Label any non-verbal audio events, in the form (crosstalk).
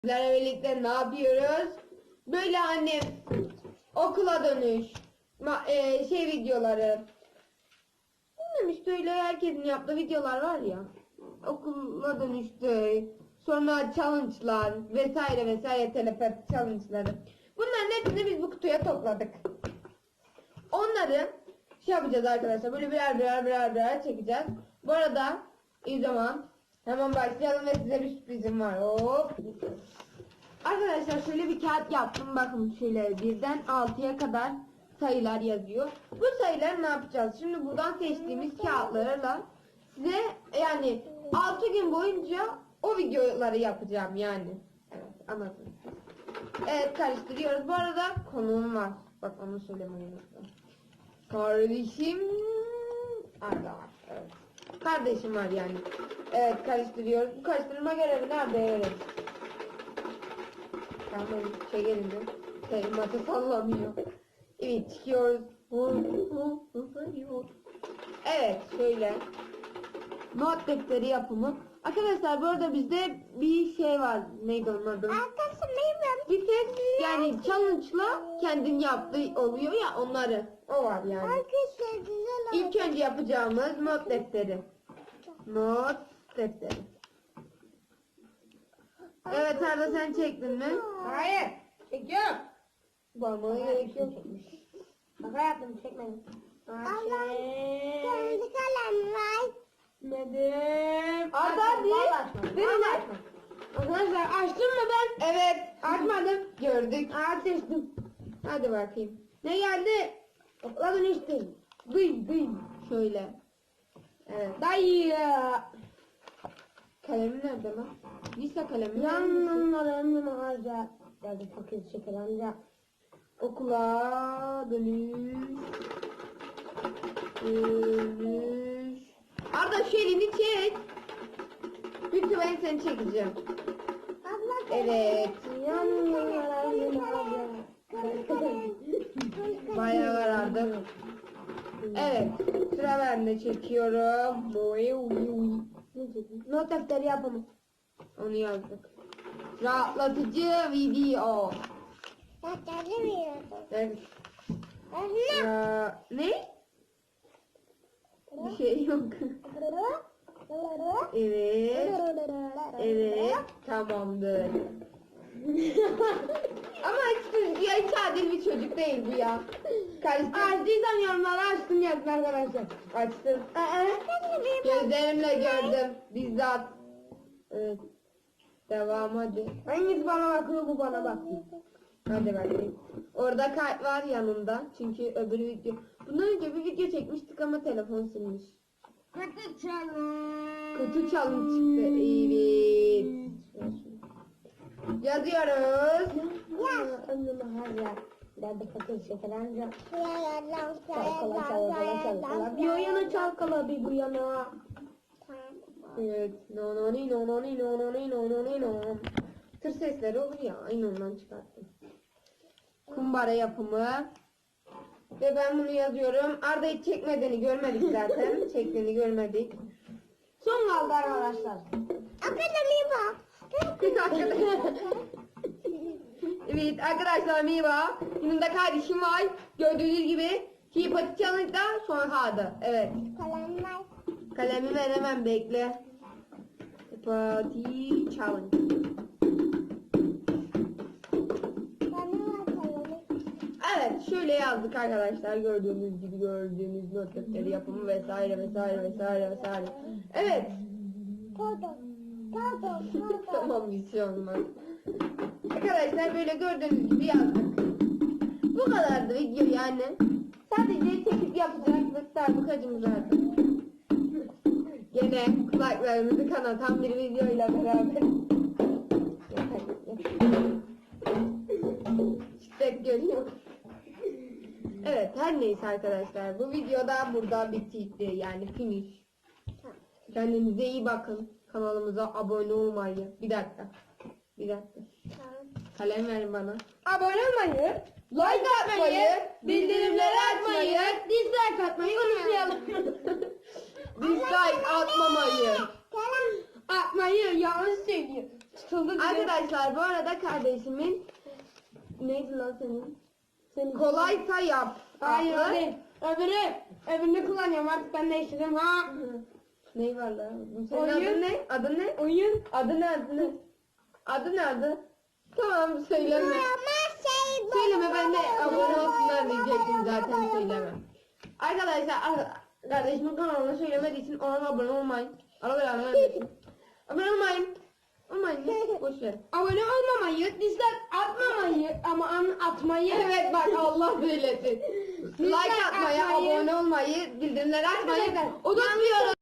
Sizlerle birlikte ne yapıyoruz? Böyle hani okula dönüş, ma- e, şey videoları. Bilmiyorum işte öyle herkesin yaptığı videolar var ya. Okula dönüştü. Sonra challenge'lar vesaire vesaire telepati challenge'ları. Bunların hepsini biz bu kutuya topladık. Onları şey yapacağız arkadaşlar. Böyle birer birer birer birer çekeceğiz. Bu arada iyi zaman hemen başlayalım ve size bir sürprizim var. Hop. Arkadaşlar şöyle bir kağıt yaptım. Bakın şöyle birden 6'ya kadar sayılar yazıyor. Bu sayıları ne yapacağız? Şimdi buradan seçtiğimiz kağıtlarla size yani 6 gün boyunca o videoları yapacağım yani. Evet anladın. Evet karıştırıyoruz. Bu arada konuğum var. Bak onu söylemeyi unuttum. Kardeşim. Kardeşim var yani. Evet karıştırıyoruz. Bu karıştırma görevi nerede? Evet. Tamam şey gelince. Şey masa sallamıyor. Evet çıkıyoruz. Evet şöyle. Not defteri yapımı. Arkadaşlar bu arada bizde bir şey var. Neydi onun adı? Arkadaşlar benim Bir tek yani challenge'la kendin yaptığı oluyor ya onları. O var yani. Arkadaşlar İlk önce yapacağımız not defteri. Not defteri. Evet Arda sen çektin mi? Hayır. Çekiyorum. Bana gerek yok. Şaka yaptım çekmedim. Allah. Kendi kalem var. Çekmedim. Arda. Verin Verin lan. Arkadaşlar açtım mı ben? Evet. Açmadım. Gördük. Aa seçtim. Hadi bakayım. Ne geldi? Okula dönüştüm. Duy duy. Şöyle. Evet. Dayı. Kalemi nerede lan? Lise kalemi. Yanına yanına harca. Geldi fakir şeker amca. Okula dönüş. Dönüş. Arda şu elini çek. Lütfen ben seni çekeceğim. Evet. Yanına yanına harca. Bayağı karardı. Evet. Sıra bende çekiyorum. Not defteri yapımı. Onu yazdık. Rahatlatıcı video. Evet. Ya, ne? Bir şey yok. (laughs) Evet. Evet. Tamamdır. (laughs) Ama hiç düzgün, adil bir çocuk değil bu ya. Karıştır. Açtıysam yorumlara açtım yazın arkadaşlar. Açtım. Gözlerimle gördüm. Bizzat. Evet. Devam hadi. Hangisi bana bakıyor bu bana bakıyor. Hadi bakayım. Orada kart var yanında. Çünkü öbür video. Bundan önce bir video çekmiştik ama telefon silmiş. Kutu çalın. Kutu çalım çıktı. Evet. Yazıyoruz. Ya. Har ya. Derdi fakir şeker amca. Çalkala çalkala çalkala. Bir o yana çalkala bir bu yana. Evet. No no ni no no ni no no ni no no ni no. Tır sesleri olur ya. Aynı ondan çıkarttım. Kumbara yapımı. Ve ben bunu yazıyorum. Arda hiç çekmediğini görmedik zaten. (laughs) Çektiğini görmedik. Son kaldı arkadaşlar. Akademi bak. (laughs) (laughs) evet arkadaşlar merhaba. Yanımda kardeşim var. Gördüğünüz gibi Teapot Challenge'da son kaldı. Evet. Kalemi ver hemen bekle. Teapot Challenge. Evet şöyle yazdık arkadaşlar gördüğünüz gibi gördüğünüz not defteri yapımı vesaire vesaire vesaire vesaire. Evet. (laughs) tamam bir şey olmaz. Arkadaşlar böyle gördüğünüz gibi yazdık. Darbukacımız vardı. Gene kulaklarımızı kanatan bir videoyla beraber. Şiddet görüyor. Evet her neyse arkadaşlar bu videoda burada bitti yani finish. Kendinize iyi bakın. Kanalımıza abone olmayı. Bir dakika. Bir dakika. Kalem verin bana. Abone olmayı, Like atmayı, bildirimleri açmayı, dislike atmayı unutmayalım. (laughs) dislike atmamayı. Atmayı yanlış söylüyor. Diye. Arkadaşlar bu arada kardeşimin neydi lan senin? Senin- Kolaysa yap. Hayır o değil. Öbürü. Öbürünü kullanıyorum artık ben değiştirdim ha. Ne var lan? Senin Oyun. adın ne? Adı ne? Oyun. Adı ne adı ne? Adı ne adı? Tamam söyleme. Söyleme ben de abone olsunlar diyecektim zaten söyleme. Arkadaşlar ar- kardeşimin kanalına söylemediği için ona abone olmayın. Belanı vermesin. Abone olmayın. Olmayın ya. Boş ver. Abone olmamayı, dislike atmamayı ama an atmayı. Evet bak Allah söylesin. Like atmayı, abone olmayı, bildirimleri açmayı unutmuyoruz.